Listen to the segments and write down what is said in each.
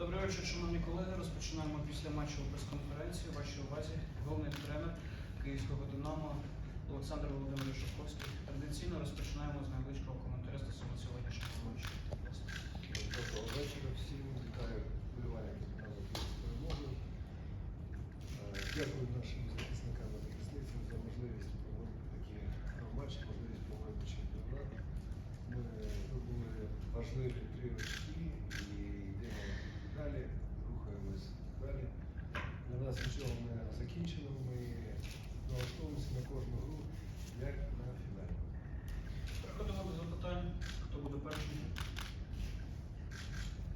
Добрий вечір, шановні колеги. Розпочинаємо після матчу прес-конференцію. Вашій увазі головний тренер київського Динамо Олександр Володимирович Шовковський. Традиційно розпочинаємо з невеличкого коментаря стосовно сьогоднішнього матчу. Доброго вечора всім. Вітаю вболівальників каналу. Е, Дякую нашим захисникам і захисницям за можливість проводити такі матчі, можливість проводити чемпіонат. Ми робили важливі три очки і йдемо далі, рухаємось далі. Для нас нічого не закінчено. Ми налаштовуємося на кожну гру, як на фіналі. Переходимо до запитань. Хто буде першим?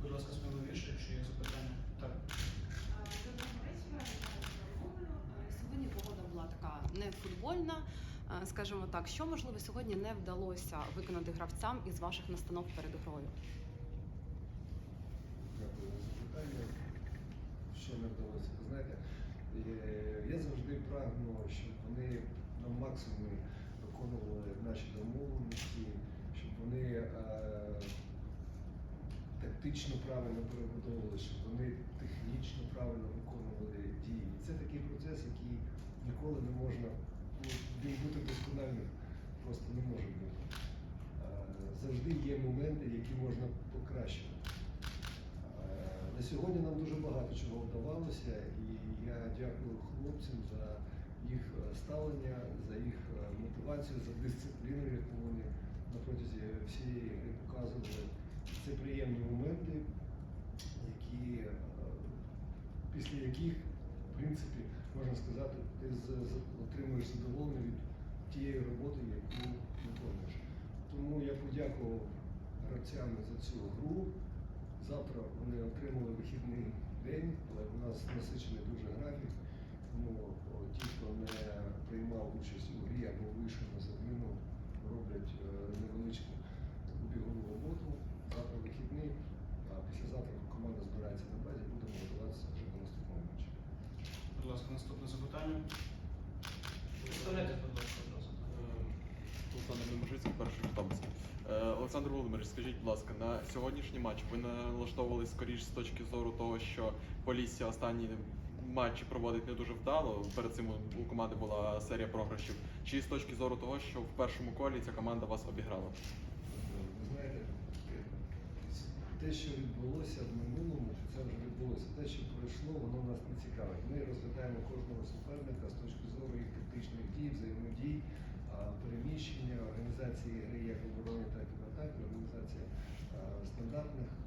Будь ласка, сміливіше, якщо є запитання. Так. Сьогодні погода була така не футбольна. Е, Скажімо так, що можливо сьогодні не вдалося виконати гравцям із ваших настанов перед грою? Дякую за запитання. Що не вдалося? Ви знаєте, е, я завжди прагну, щоб вони на максимумі виконували наші домовленості, щоб вони тактично правильно перебудовували, щоб вони технічно правильно виконували дії. І це такий процес, який ніколи не можна ну, він бути доскональним, просто не може бути. Е, Завжди є моменти, які можна покращувати. Е, На сьогодні нам дуже багато чого вдавалося, і я дякую хлопцям за їх е, ставлення, за їх мотивацію, за дисципліну, яку вони на протязі всієї показували. Це приємні моменти, які, е, після яких, в принципі, можна сказати, ти отримуєш задоволення від тієї роботи, яку виконуєш. Тому я подякував гравцям за цю гру. Завтра вони отримали вихідний день, але у нас насичений дуже графік. Тому ті, хто не приймав участь у грі або вийшов на заміну, роблять е, невеличку бігову роботу. Завтра вихідний, а післязавтра команда збирається на базі, будемо готуватися вже до наступного матчу. Будь ласка, наступне запитання. Представляйте, будь ласка, одразу. Олександр Немежицький, перший автобус. Е, Олександр Володимирович, скажіть, будь ласка, на сьогоднішній матч ви налаштовувались скоріш з точки зору того, що Полісся останні матчі проводить не дуже вдало. Перед цим у команди була серія програшів. Чи з точки зору того, що в першому колі ця команда вас обіграла? Те, що відбулося в минулому, це вже відбулося. Те, що пройшло, воно нас не цікавить. Ми розглядаємо кожного суперника з точки зору їх тактичних дій, взаємодій, переміщення, організації гри як в обороні, так і в атакі, організація стандартних е,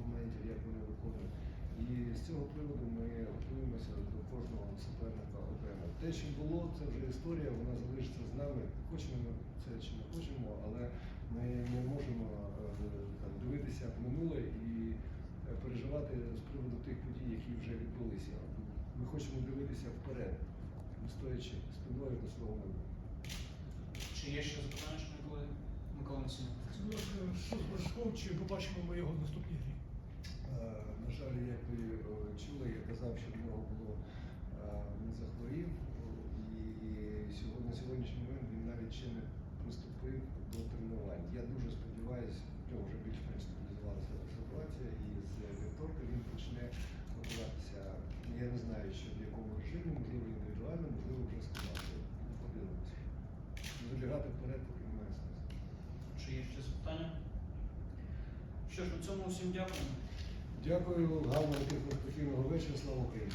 моментів, як вони виконують. І з цього приводу ми готуємося до кожного суперника окремо. Те, що було, це вже історія, вона залишиться з нами. Хочемо ми це чи не хочемо, але ми не можемо дивитися в минуле і е, переживати з приводу тих подій, які вже відбулися. Ми хочемо дивитися вперед, стоячи спиною до свого минулого. Чи є ще запитання, шановні колеги? Микола Насінов. Будь що з Боршков, чи побачимо ми його в наступній грі? Е, На жаль, як ви е, чули, я казав, що в нього було е, він захворів, і на сьогоднішній момент він навіть ще не приступив до тренувань. Я дуже сподіваюся, в нього вже більш-менш стабілізувалася ситуація, і з вівторка він почне готуватися. Я не знаю, що в якому режимі, можливо, індивідуально, можливо, вже з командою. Ну, Подивимося. Забігати вперед, поки немає сенсу. Чи є ще запитання? Що ж, на цьому усім дякуємо. Дякую, гарного тихого спокійного вечора. Слава Україні!